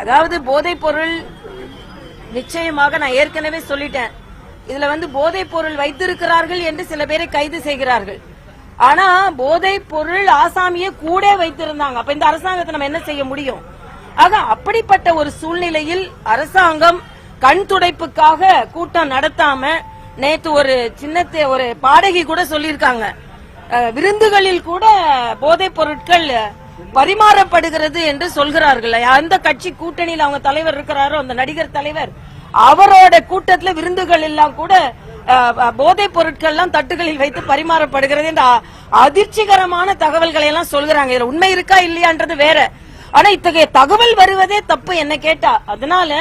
அதாவது போதைப் பொருள் நிச்சயமாக நான் ஏற்கனவே சொல்லிட்டேன். இதுல வந்து போதைப் பொருள் வைத்திருக்கிறார்கள் என்று சில பேரை கைது செய்கிறார்கள். ஆனா போதைப் பொருள் ஆசாமிய கூட வைத்திருந்தாங்க. அப்ப இந்த அரசாங்கத்தை நம்ம என்ன செய்ய முடியும்? ஆக அப்படிப்பட்ட ஒரு சூழ்நிலையில் அரசாங்கம் கண் துடைப்புக்காக கூட்டம் நடத்தாம நேத்து ஒரு சின்னத்தை ஒரு பாடகி கூட சொல்லியிருக்காங்க. விருந்துகளில் கூட போதைப் பொருட்கள் பரிமாறப்படுகிறது என்று சொல்கிறார்கள். அந்த கட்சி கூட்டணியில் அவங்க தலைவர் இருக்கிறாரோ அந்த நடிகர் தலைவர் அவரோட கூட்டத்துல விருந்துகள் எல்லாம் கூட போதைப் பொருட்கள் எல்லாம் தட்டுகளில் வைத்து பரிமாறப்படுகிறது என்ற அதிர்ச்சிகரமான தகவல்களை எல்லாம் சொல்கிறாங்க. இதுல உண்மை இருக்கா இல்லையான்றது வேற. ஆனா இத்தகைய தகவல் வருவதே தப்பு என்ன கேட்டா. அதனால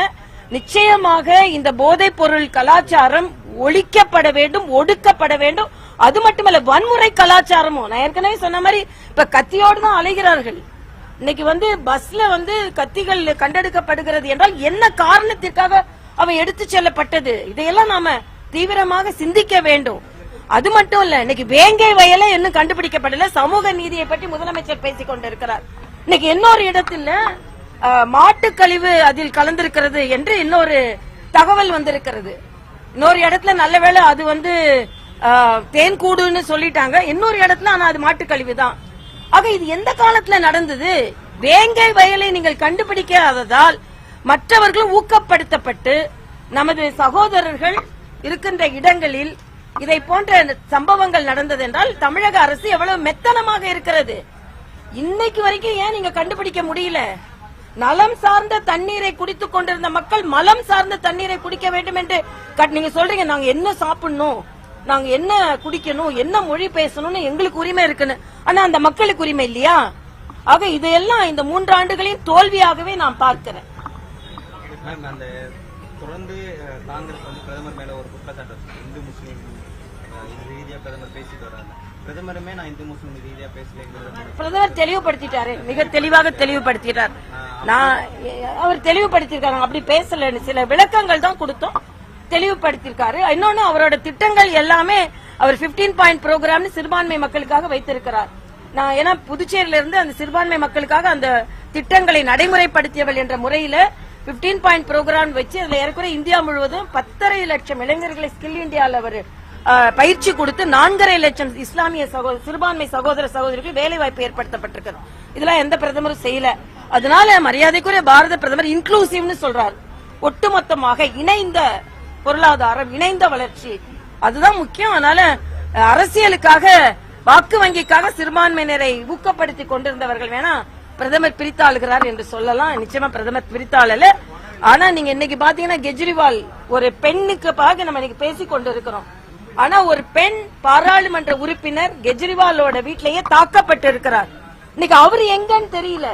நிச்சயமாக இந்த போதைப் பொருள் கலாச்சாரம் ஒழிக்கப்பட வேண்டும் ஒடுக்கப்பட வேண்டும். அது மட்டுமல்ல வன்முறை கலாச்சாரமும். நான் ஏற்கனவே சொன்ன மாதிரி இப்ப கத்தியோடு தான் அலைகிறார்கள். இன்னைக்கு வந்து பஸ்ல வந்து கத்திகள் கண்டெடுக்கப்படுகிறது என்றால் என்ன காரணத்திற்காக அவை எடுத்து செல்லப்பட்டது? இதையெல்லாம் நாம தீவிரமாக சிந்திக்க வேண்டும். அது மட்டும் இல்ல இன்னைக்கு வேங்கை வயல இன்னும் கண்டுபிடிக்கப்படல. சமூக நீதியை பற்றி முதலமைச்சர் பேசிக் கொண்டிருக்கிறார். இன்னைக்கு இன்னொரு இடத்துல மாட்டுக்கழிவு அதில் கலந்திருக்கிறது என்று இன்னொரு தகவல் வந்திருக்கிறது. இன்னொரு இடத்துல நல்ல வேளை அது வந்து தேன் கூடுன்னு சொல்லிட்டாங்க. இன்னொரு இடத்துல ஆனா அது மாட்டுக்கழிவு தான் ஆக இது எந்த காலத்துல நடந்தது? வேங்கை வயலை நீங்கள் கண்டுபிடிக்காததால் மற்றவர்களும் ஊக்கப்படுத்தப்பட்டு நமது சகோதரர்கள் இருக்கின்ற இடங்களில் இதை போன்ற சம்பவங்கள் நடந்தது என்றால் தமிழக அரசு எவ்வளவு மெத்தனமாக இருக்கிறது? இன்னைக்கு வரைக்கும் ஏன் நீங்க கண்டுபிடிக்க முடியல? நலம் சார்ந்த தண்ணீரை குடித்துக் கொண்டிருந்த மக்கள் மலம் சார்ந்த தண்ணீரை குடிக்க வேண்டும் என்று கட்- நீங்க சொல்றீங்க நாங்க என்ன சாப்பிடணும்? நாங்க என்ன குடிக்கணும்? என்ன மொழி பேசணும்னு எங்களுக்கு உரிமை இருக்குன்னு. ஆனா அந்த மக்களுக்கு உரிமை இல்லையா? ஆக இதையெல்லாம் இந்த மூன்று தோல்வியாகவே நான் பார்க்கிறேன். தொடர்ந்து காங்கிரஸ் வந்து பிரதமர் மேல ஒரு குற்றச்சாட்டு இந்து முஸ்லீம் ரீதியா பிரதமர் பேசிட்டு வர்றாங்க பிரதமருமே நான் இந்து முஸ்லீம் ரீதியா பேசுறேன் பிரதமர் தெளிவுபடுத்திட்டாரு. மிக தெளிவாக தெளிவுபடுத்திட்டார். நான் அவர் தெளிவுபடுத்திருக்காங்க அப்படி பேசலன்னு சில விளக்கங்கள் தான் கொடுத்தோம். தெளிவுபடுத்திருக்காரு இன்னொன்னு அவரோட திட்டங்கள் எல்லாமே அவர் 15 பாயிண்ட் ப்ரோக்ராம்னு சிறுபான்மை மக்களுக்காக வைத்திருக்கிறார். நான் ஏன்னா புதுச்சேரியில இருந்து அந்த சிறுபான்மை மக்களுக்காக அந்த திட்டங்களை நடைமுறைப்படுத்தியவள் என்ற முறையில 15 பாயிண்ட் ப்ரோக்ராம் வச்சு அதுல ஏற்கனவே இந்தியா முழுவதும் பத்தரை லட்சம் இளைஞர்களை ஸ்கில் இந்தியாவில் அவர் பயிற்சி கொடுத்து நான்கரை லட்சம் இஸ்லாமிய சகோதர சிறுபான்மை சகோதர சகோதரிக்கு வேலை வாய்ப்பு ஏற்படுத்தப்பட்டிருக்கிறது. இதெல்லாம் எந்த பிரதமரும் செய்யல. அதனால மரியாதைக்குரிய பாரத பிரதமர் இன்க்ளூசிவ்னு சொல்றார். ஒட்டுமொத்தமாக இணைந்த பொருளாதாரம் இணைந்த வளர்ச்சி. அதுதான் முக்கியம். அதனால அரசியலுக்காக வாக்கு வங்கிக்காக சிறுபான்மையினரை ஊக்கப்படுத்தி கொண்டிருந்தவர்கள் வேணா பிரதமர் பிரித்தாளுகிறார் என்று சொல்லலாம். நிச்சயமா பிரதமர் பிரித்தாளல. ஆனா நீங்க இன்னைக்கு பாத்தீங்கன்னா கெஜ்ரிவால் ஒரு பெண்ணுக்கு பாக நம்ம இன்னைக்கு பேசிக் கொண்டிருக்கிறோம். ஆனா ஒரு பெண் பாராளுமன்ற உறுப்பினர் கெஜ்ரிவாலோட வீட்டிலேயே தாக்கப்பட்டு இருக்கிறார் இன்னைக்கு அவர் எங்கன்னு தெரியல.